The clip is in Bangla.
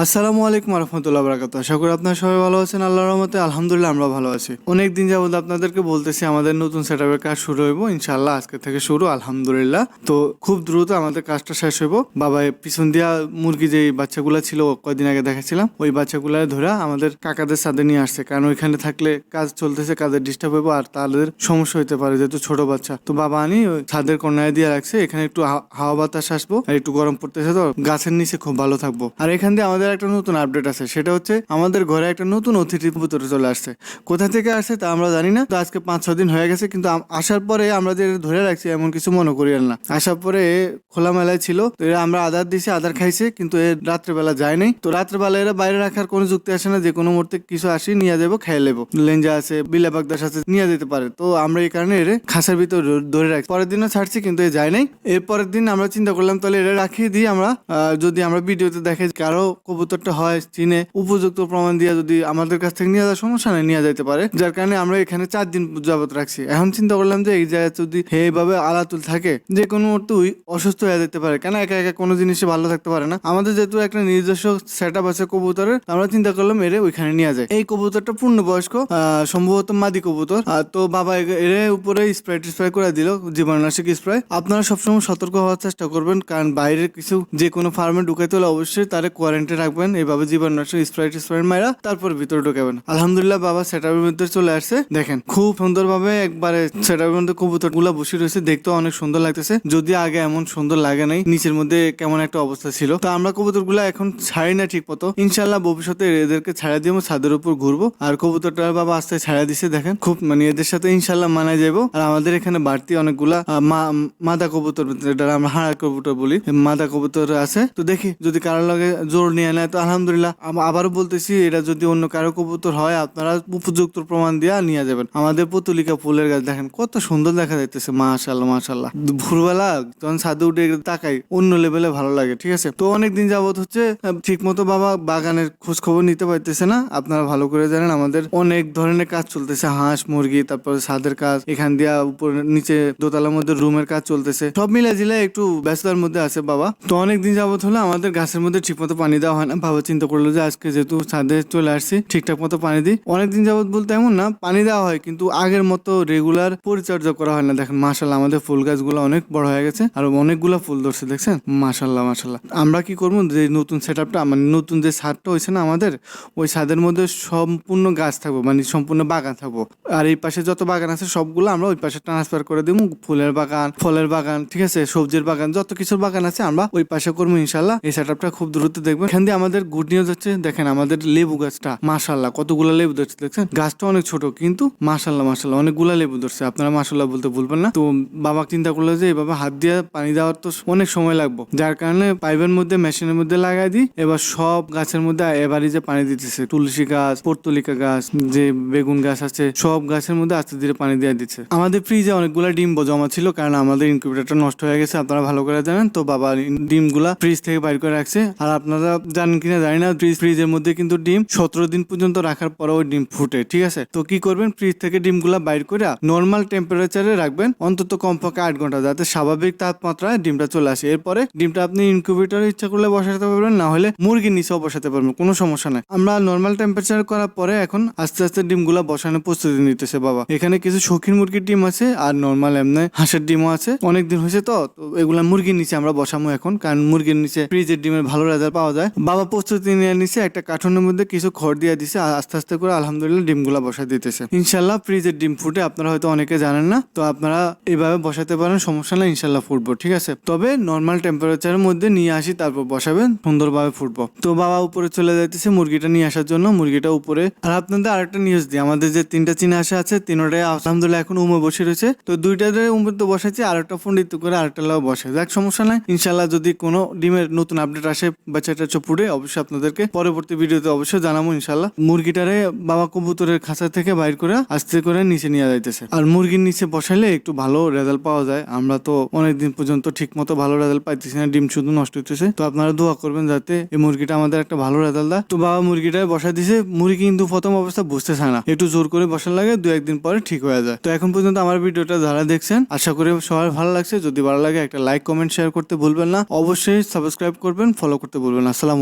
আসসালামু আলাইকুম রহমতুল্লাহ বরাকাত আশা করি আপনারা সবাই ভালো আছেন আল্লাহ রহমতে। আলহামদুলিল্লাহ আমরা ভালো আছি। অনেক দিন যাবত আপনাদেরকে বলতেছি, আমাদের নতুন সেট কাজ শুরু হইব। ইনশাল্লাহ আজকে থেকে শুরু, আলহামদুলিল্লাহ। তো খুব দ্রুত আমাদের কাজটা শেষ হইব। বাবা পিছন দিয়া মুরগি যে বাচ্চাগুলা ছিল, কয়দিন আগে দেখাচ্ছিলাম ওই বাচ্চাগুলা ধরে আমাদের কাকাদের সাথে নিয়ে আসছে। কারণ ওইখানে থাকলে কাজ চলতেছে কাজের ডিস্টার্ব হইব, আর তাদের সমস্যা হইতে পারে, যেহেতু ছোট বাচ্চা। তো বাবা আনি ছাদের কর্নায় দিয়ে রাখছে, এখানে একটু হাওয়া বাতাস আসব, আর একটু গরম পড়তেছে তো, গাছের নিচে খুব ভালো থাকব। আর এখান দিয়ে আমাদের একটা নতুন আপডেট আছে, সেটা হচ্ছে আমাদের ঘরে একটা নতুন অতিথি কবুতর চলে আসছে। কোথা থেকে আসছে তা আমরা জানি না, তো আজকে পাঁচ ছ দিন হয়ে গেছে, কিন্তু আসার পরে আমরা যে ধরে রাখছি এমন কিছু মনে করি না। আসার পরে খোলামেলায় ছিল, তো এরা আমরা আদার দিছি, আদার খাইছে, কিন্তু এ রাত্রেবেলা যায় নাই। তো রাত্রেবেলা এরা বাইরে রাখার কোনো যুক্তি আসে না, যে কোনো মুহূর্তে কিছু আসি, নিয়ে যাব খাই লেবো লেঞ্জা আছে বিলা বাগদাস আছে, নিয়ে যেতে পারে। তো আমরা এই কারণে এর খাসার ভিতর ধরে রাখছি। পরের দিনও ছাড়ছি, কিন্তু এ যায় নাই। এর পরের দিন আমরা চিন্তা করলাম, তাহলে এরা রাখিয়ে দিই আমরা যদি আমরা ভিডিওতে দেখে কারও কবুতরটা হয় চিনে, উপযুক্ত প্রমাণ দিয়ে যদি আমাদের কাছ থেকে নিয়ে যাওয়ার সমস্যা নেই, নিয়ে যাইতে পারে। যার কারণে আমরা এখানে চার দিন যাবত রাখছি। এখন চিন্তা করলাম যে এই জায়গায় যদি এইভাবে আলাতুল থাকে, যে কোনো ওই অসুস্থ হয়ে যেতে পারে। কেন একা একা কোনো জিনিসে ভালো থাকতে পারে না? আমাদের যেহেতু একটা নিজস্ব সেট আপ আছে কবুতরের আমরা চিন্তা করলাম এরে ওইখানে নিয়ে যায় এই কবুতরটা পূর্ণবয়স্ক সম্ভবত মাদি কবুতর। তো বাবা এর উপরে স্প্রে স্প্রে করে দিল, জীবাণুনাশক স্প্রে আপনারা সবসময় সতর্ক হওয়ার চেষ্টা করবেন, কারণ বাইরের কিছু যে কোনো ফার্মে ঢুকাইতে হলে অবশ্যই তারে কোয়ারেন্টাইন রাখবেন এইভাবে জীবাণুনাশক স্প্রাইট স্প্রাইট মারা তারপর ভিতরে ঢুকাবেন। আলহামদুলিল্লাহ বাবা সেটাপের মধ্যে চলে আসছে। দেখেন, খুব সুন্দরভাবে একবারে সেটাপের মধ্যে কবুতরগুলা বসে রয়েছে। দেখতে অনেক সুন্দর লাগতেছে। যদি আগে এমন সুন্দর লাগে নাই, নিচের মধ্যে কেমন একটা অবস্থা ছিল। তো আমরা কবুতরগুলা এখন ছাড়ি না ঠিক মতো ইনশাল্লাহ ভবিষ্যতে এদেরকে ছাড়া দিয়ে ছাদের উপর ঘুরবো। আর কবুতরটা বাবা আস্তে ছাড়া দিছে, দেখেন। খুব মানে এদের সাথে ইনশাল্লাহ মানা যাব। আর আমাদের এখানে বাড়তি অনেকগুলা মাদা কবুতর আমরা হাড়া কবুতর বলি, মাদা কবুতর আছে। তো দেখি, যদি কারও লাগে জোর নিয়ে নেয় তো আলহামদুলিল্লাহ। আবারও বলতেছি, এটা যদি অন্য কারও কবুতর হয়, আপনারা উপযুক্ত প্রমাণ দিয়ে নিয়ে যাবেন। আমাদের পুতুলিকা ফুলের গাছ, দেখেন কত সুন্দর দেখা যাইতেছে মাশাল্লাহ মাশাল্লাহ ভোরবেলা যখন ছাদে উঠে তাকাই, অন্য লেভেলে ভালো লাগে, ঠিক আছে? তো অনেকদিন যাবত হচ্ছে ঠিক মতো বাবা বাগানের খোঁজ খবর নিতে পারতেছে না। আপনারা ভালো করে জানেন, আমাদের অনেক ধরনের কাজ চলতেছে, হাঁস, মুরগি, তারপরে ছাদের কাজ, এখান দিয়া উপর নিচে দোতলার মধ্যে রুমের কাজ চলতেছে। সব মিলে জিলে একটু ব্যস্ততার মধ্যে আছে বাবা। তো অনেকদিন যাবত হলো আমাদের গাছের মধ্যে ঠিক মতো পানি দেওয়া হয় না বাবা চিন্তা করল যে আজকে যেহেতু ছাদে চলে আসছি, ঠিকঠাক মতো পানি দিই। অনেকদিন যাবত বলতে এমন না, পানি দেওয়া হয়, কিন্তু আগের মতো রেগুলার পরিচর্যা করা হয় না। দেখেন মাশাল্লাহ আমাদের ফুল গাছগুলো অনেক বড় হয়ে গেছে আর অনেকগুলো ফুল ধরছে, দেখছেন? মাশাল্লাহ মাশাল্লাহ আমরা কি করব? যে নতুন সেট আপটা মানে নতুন যে ছাদটা হয়েছে না আমাদের, ওই ছাদের মধ্যে সম্পূর্ণ গাছ থাকব মানে সম্পূর্ণ বাগান থাকব। আর এই পাশে যত বাগান আছে সবগুলো আমরা ওই পাশে ট্রান্সফার করে দিব, ফুলের বাগান, ফলের বাগান, ঠিক আছে? সবজির বাগান, যত কিছুর বাগান আছে আমরা ওই পাশে করব ইনশাল্লাহ এই সেট আপটা খুব দ্রুত দেখবেন। দিয়ে আমাদের গুড নিউজ হচ্ছে, দেখেন আমাদের লেবু গাছটা মাশাল্লাহ কতগুলো লেবু ধরছে, দেখছেন? গাছটা অনেক ছোট, কিন্তু মাশাল্লাহ মাশাল্লাহ অনেকগুলা লেবু ধরছে। আপনারা মাশাল্লাহ বলতে ভুলবেন না। তো বাবা চিন্তা করল যে, এভাবে হাত দিয়ে পানি দেওয়ার তো অনেক সময় লাগবে। যার কারণে পাইপের মধ্যে, মেশিনের মধ্যে লাগাই দিই। এবার সব গাছের মধ্যে এবারই যে পানি দিতেছে। তুলসী গাছ, পর্তলিকা গাছ, যে বেগুন গাছ আছে, সব গাছের মধ্যে আস্তে ধীরে পানি দিয়ে দিচ্ছে। আমাদের ফ্রিজে অনেকগুলা ডিম জমা ছিল, কারণ আমাদের ইনকিউবেটরটা নষ্ট হয়ে গেছে, আপনারা ভালো করে জানেন। তো বাবা ডিমগুলা ফ্রিজ থেকে বাইর করে রাখছে। আর আপনারা জানেন কিনা জানি না ফ্রিজ ফ্রিজের মধ্যে কিন্তু ডিম সতেরো দিন পর্যন্ত রাখার পরে ওই ডিম ফুটে, ঠিক আছে? তো কি করবেন? ফ্রিজ থেকে ডিম ডিমগুলা বাইর করে নর্মাল টেম্পারেচারে রাখবেন, অন্তত কমপক্ষে আট ঘণ্টা, যাতে স্বাভাবিক তাপমাত্রায় ডিমটা চলে আসে। এরপরে ডিমটা আপনি ইনকিউবেটরে ইচ্ছা করলে বসাতে পারবেন, না হলে মুরগির নিচেও বসাতে পারবেন, কোনো সমস্যা নাই। আমরা নর্মাল টেম্পারেচার করার পরে এখন আস্তে আস্তে ডিমগুলা বসানোর প্রস্তুতি নিতেছে, বাবা। এখানে কিছু শৌখিন মুরগির ডিম আছে, আর নর্মাল এমনি হাঁসের ডিমও আছে। অনেক দিন হয়েছে তো এগুলা মুরগির নিচে আমরা বসামো এখন, কারণ মুরগির নিচে ফ্রিজের ডিমের ভালো রেজাল্ট পাওয়া যায়। বাবা প্রস্তুতি নিয়ে নিছে, একটা কার্টুনের মধ্যে কিছু খড় দিয়ে দিছে আস্তে আস্তে করে আলহামদুলিল্লাহ ডিমগুলা বসা দিতেছে। ইনশাল্লাহ ফ্রিজের ডিম ফুটে, আপনারা হয়তো অনেকে জানেন না, তো আপনারা এইভাবে বসাতে পারেন, সমস্যা নেই, ইনশাল্লাহ ফুটবো, ঠিক আছে? তবে নর্মাল টেম্পারেচারের মধ্যে নিয়ে আসি, তারপর বসাবেন, সুন্দরভাবে ফুটবো। তো বাবা উপরে চলে যাইতেছে মুরগিটা নিয়ে আসার জন্য, মুরগিটা উপরে। আর আপনাদের আরেকটা নিউজ দিই, আমাদের যে তিনটা চীনা আসা আছে, তিনটাই আলহামদুলিল্লাহ এখন উমে বসে রয়েছে। তো দুইটাতে উমে তো বসাচ্ছি আরেকটা ফোন ঋতু করে আরেকটা লাও বসে যাক, সমস্যা নাই, ইনশাল্লাহ যদি কোনো ডিমের নতুন আপডেট আসে বাচ্চাটা চপুরে অবশ্যই আপনাদেরকে পরবর্তী ভিডিওতে অবশ্যই জানাব ইনশাল্লাহ মুরগিটারে বাবা কবুতরের খাঁচা থেকে বাইর করে আস্তে করে নিচে নিয়ে যাইতেছে। আর মুরগির নিচে বসাইলে একটু ভালো রেজাল্ট পাওয়া যায়। আমরা তো অনেকদিন পর্যন্ত ঠিক মতো ভালো রেজাল্ট পাইতেছি না, ডিম শুধু নষ্ট হইতেছে। তো আপনারা দোয়া করবেন যাতে এই মুরগিটা আমাদের একটা ভালো রেজাল্ট দেয়। তো বাবা মুরগিটা বসাই দিছে। মুরগি কিন্তু প্রথম অবস্থা বুঝতে চায় না। একটু জোর করে বসার লাগে, দু একদিন পরে ঠিক হয়ে যায়। তো এখন পর্যন্ত আমার ভিডিওটা যারা দেখছেন, আশা করি সবার ভালো লাগছে। যদি ভালো লাগে একটা লাইক, কমেন্ট, শেয়ার করতে ভুলবেন না। অবশ্যই সাবস্ক্রাইব করবেন, ফলো করতে ভুলবেন আসসালামু